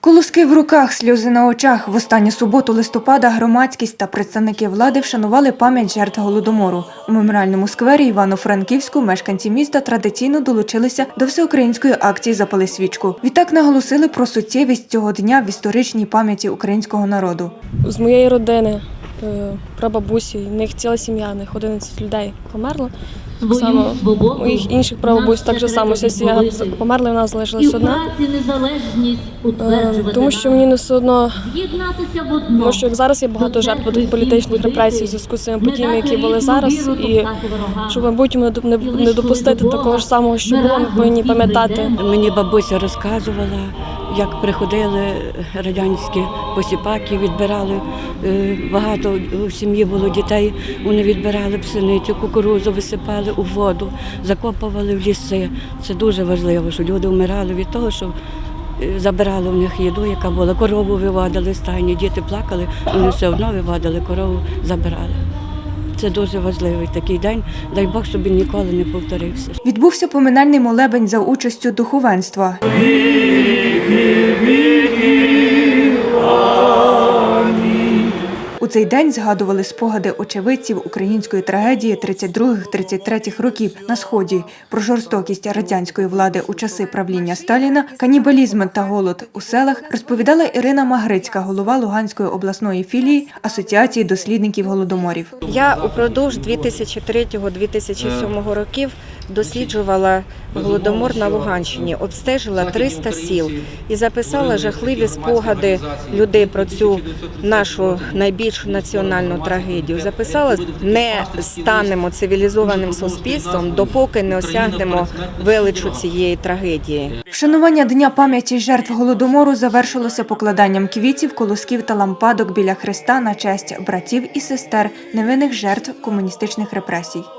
Колоски в руках, сльози на очах. В останню суботу листопада громадськість та представники влади вшанували пам'ять жертв голодомору. У меморіальному сквері Івано-Франківську мешканці міста традиційно долучилися до всеукраїнської акції «Запали свічку». Відтак наголосили про суттєвість цього дня в історичній пам'яті українського народу. з моєї родини, прабабусі, в них ціла сім'я, в них 11 людей померло. Так само моїх інших прабабусь так же само вся сім'я померла, і в нас залишилась одна. Е, Тому що мені не все одно, тому що як зараз є багато жертв будуть політичних репресій в зв'язку з цими подіями, які були зараз, і щоб не не допустити такого ж самого, що було, ми повинні пам'ятати. Мені бабуся розказувала, як приходили радянські посіпаки, відбирали е, багато в сім'ї було дітей. Вони відбирали пшеницю, кукурудзу, висипали у воду, закопували в ліси. Це дуже важливо, що люди вмирали від того, що е, забирали в них їду, яка була. Корову виводили з стайні, діти плакали, вони все одно виводили, корову забирали. Це дуже важливий такий день. Дай Бог, щоб він ніколи не повторився. Відбувся поминальний молебень за участю духовенства. Цей день згадували спогади очевидців української трагедії 32-33 років на сході про жорстокість радянської влади у часи правління Сталіна, канібалізм та голод у селах розповідала Ірина Магрицька, голова Луганської обласної філії Асоціації дослідників голодоморів. Я упродовж 2003-2007 років досліджувала голодомор на Луганщині, обстежила 300 сіл і записала жахливі спогади людей про цю нашу найбільшу національну трагедію. Записала не станемо цивілізованим суспільством, допоки не осягнемо величу цієї трагедії. Вшанування Дня пам'яті жертв голодомору завершилося покладанням квітів, колосків та лампадок біля хреста на честь братів і сестер невинних жертв комуністичних репресій.